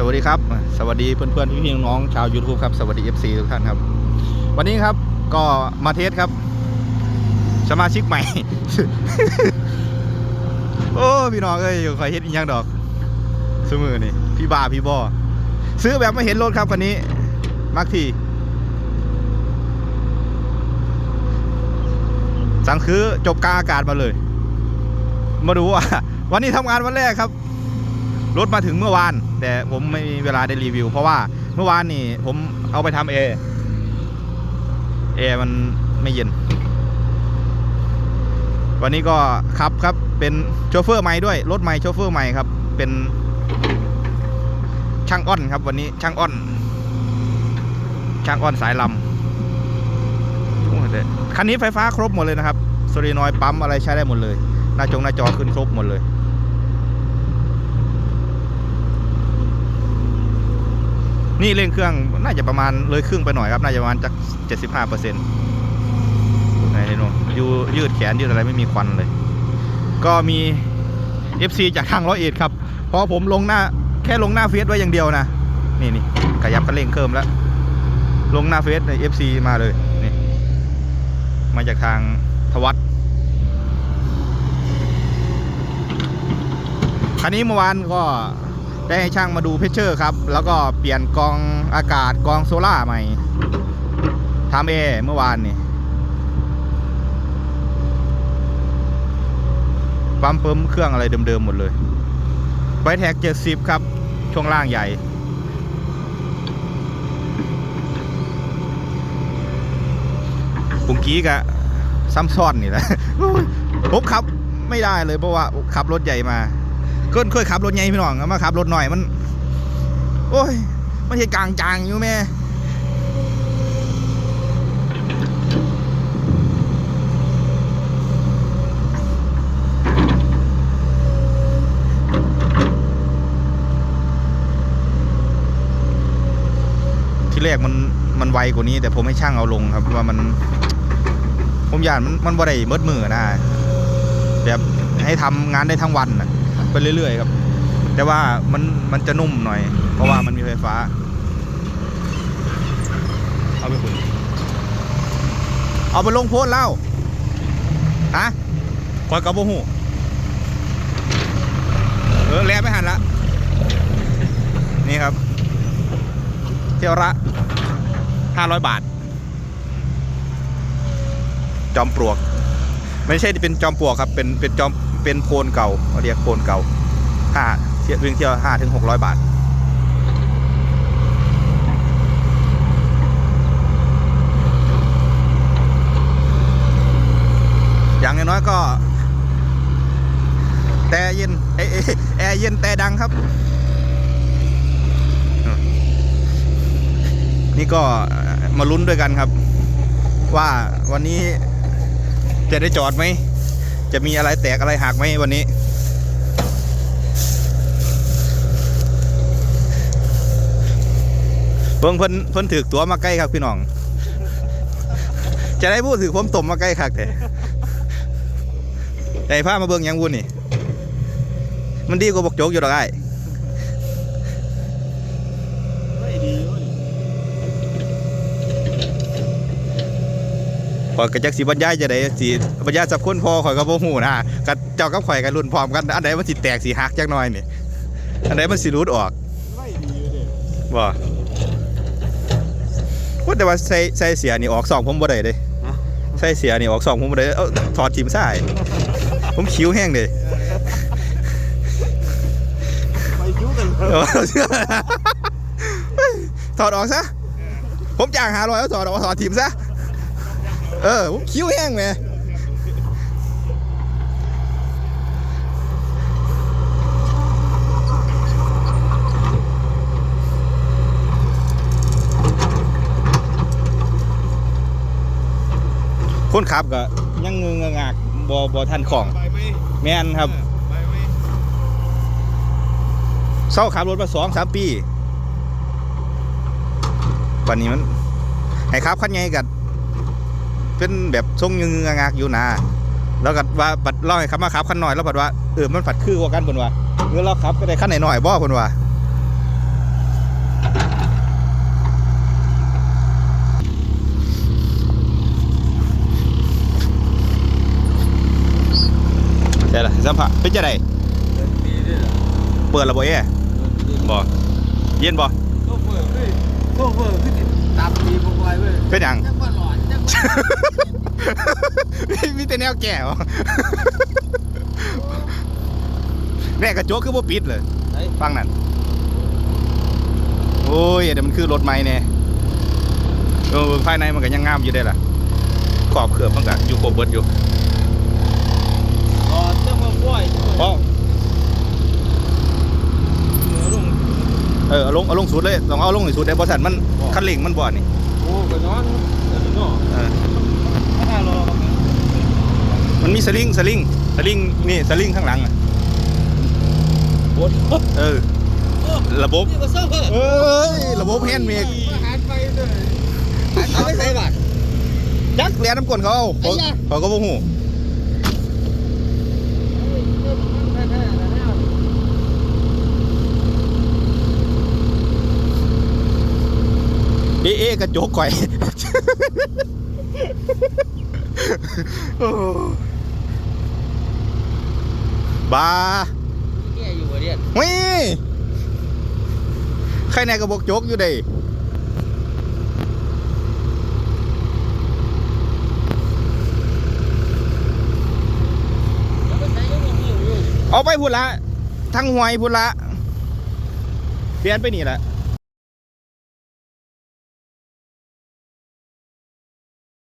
สวัสดีครับ สวัสดีเพื่อนๆพี่ๆน้องๆชาว YouTube ครับ สวัสดี FC ทุกท่านครับ วันนี้ครับก็มาเทสครับ สมาชิกใหม่ โอ้พี่น้องเอ้ยอยู่คอยเฮ็ดอีกอย่างดอกซื้อมือนี่พี่บาพี่บอซื้อแบบไม่เห็นรถครับคันนี้มักทีสั่งคือจบกลางอากาศมาเลย มาดูว่าวันนี้ทำงานวันแรกครับ รถมาถึงเมื่อวาน แต่ผมไม่มีเวลาได้รีวิว เพราะว่าเมื่อวานนี่ผมเอาไปทำเอเอมันไม่เย็น วันนี้ก็ขับครับเป็นโชเฟอร์ใหม่ด้วย รถใหม่โชเฟอร์ใหม่ครับ เป็นช่างอ้อนครับ วันนี้ช่างอ้อน ช่างอ้อนสายลำคันนี้ไฟฟ้าครบหมดเลยนะครับโซลีนอยปั๊มอะไรใช้ได้หมดเลย หน้าจงหน้าจอขึ้นครบหมดเลย นี่เร่งเครื่องน่าจะประมาณเลยครึ่งไปหน่อยครับ น่าจะประมาณจากเจ็ดสิบห้าเปอร์เซ็นต์ไหนหนูยูยืดแขนยืดอะไรไม่มีควันเลย ก็มี FC จากทางร้อยเอ็ดครับพราะผมลงหน้าแค่ลงหน้าเฟซไว้อย่างเดียวนะ นี่นี่ขยับกันเร่งเพิ่มแล้ว ลงหน้าเฟซใน FC มาเลยนี่มาจากทางทวัตคันนี้เมื่อวานก็ ได้ให้ช่างมาดูเพชเชอร์ครับ แล้วก็เปลี่ยนกองอากาศกองโซล่าใหม่ทำเอเมื่อวานนี่ปั๊มเปิมเครื่องอะไรเดิมๆหมดเลยไบแท็ก70ครับ ช่วงล่างใหญ่ ปุ่งกี้กะซ้ำซ้อนนี่แหละผมขับไม่ได้เลยเพราะว่าขับรถใหญ่มา เคยเคยขับรถใหญ่พี่น้องมาขับรถหน่อยมัน โอ้ย มันใช่กลางจางอยู่แม่ที่แรกมันมันไวกว่านี้ แต่ผมให้ช่างเอาลงครับว่ามันผมอยากมันมันบ่ได้เมิดมือนะแบบให้ทำงานได้ทั้งวันนะ ไปเรื่อยๆครับ แต่ว่ามันมันจะนุ่มหน่อย เพราะว่ามันมีไฟฟ้า เอาไปคุณเอาไปลงโพสต์แล้วฮะคอยกับโบหูเออแล้วไม่หันละ นี่ครับ เที่ยวละห้าร้อยบาท จอมปลวก ไม่ใช่ที่เป็นจอมปลวกครับ เป็นเป็นจอม เป็นโพนเก่าเรียกโพนเก่าห้าเที่ยววิ่งเที่ยวห้าถึงหกร้อยบาท อย่างน้อยก็ แต่เย็นแอร์เย็นแต่ดังครับ นี่ก็มาลุ้นด้วยกันครับ ว่าวันนี้จะได้จอดไหม จะมีอะไรแตกอะไรหักไหมวันนี้ เพิ่งเพิ่นเพิ่นถือตัวมาใกล้ครับพี่น้อง จะได้พูดถือผมตมมาใกล้คักแต่แต่ผ้ามาเบิ่งยังวุ่นนี่ มันดีกว่าบกโจกอยู่หรอกไอ้ ไม่ดีเว้ย ข่อยก็จักสิบรรยายจะได้สิบรรยายสับคนพอข่อยก็บ่ฮู้นะกับเจ้ากับข่อยกันรุ่นพร้อมกันอันใดมันสิแตกสิหักจักหน่อยนี่อันใดมันสิรุดออกบ่ว่าแต่ว่าใส่ใส่เสียนี่ออกสองผมบ่ได้เด้ใส่เสียนี่ออกสองผมบ่ได้เอ้าถอดทิมซ้ายผมคิ้วแห้งเด้ไปคิ้วกันเออถอดออกซะผมจ้างหาร้อยแล้วถอดออกถอดทิมซะ เออผมคิ้วแห้งแหมคนขับก็ยังงึงงากบอบอทันของแม่นครับเศร้าขับรถมาสองสามปีวันนี้มันให้ขับคันใหญ่กัด เป็นแบบทรงยังงากอยู่นะแล้วก็ว่าบัดล่าให้ขับมาขับขันหน่อยแล้วบัดว่าเออมันผัดคือกว่ากันบนว่าเมื่อเราขับก็ได้ขั้นหน่อยบ่คนว่าใช่ละสัมผัสเป็นจะไดเปิดระบบเอ๋บ่เย็นบ่โซเฟอร์เฮ้ยเฟอร์คือติดตามดีพวกไว้เว้ยเป็นยัง มีแต่แนวแก่วะแน่กระจกคือบ่ปิดเลยไหนฟังนั่นโอ้ยเดี๋ยวมันคือรถใหม่แน่เออภายในมันก็ยังงามอยู่ได้ล่ะขอบเขือบมันก็อยู่ครบเบิดอยู่หลอนจังว่าป่วยเพราะเหนือลงเออเอาลงเอาลงสุดเลยต้องเอาลงให้สุดได้บริษัทมันคันเร่งมันบ่อนนี่โอ้ก็นอน เดี๋ยวนี้เนาะเออถ้ารอมันมีสลิงสลิงสลิงนี่สลิงข้างหลังอะปวดเออ ระบบนี่ก็โชเฟอร์เอ้ย ระบบแฮนด์เมกหารไปเลยเอาไปใส่บัตรจักแลน้ำกลนเขาเอาเขาไอ้ยะเขาก็บ่ฮู้เอ๊ะเอ๊ะกระจกข่อยโอ้บ้าแกอยู่วะเนี่ยเฮ้ยใครในกระบอกโจกอยู่เด้แล้วไปใส่ยังมีอยู่เอาไปพูดละทั้งหวยพูดละเปลี่ยนไปนี่แหละ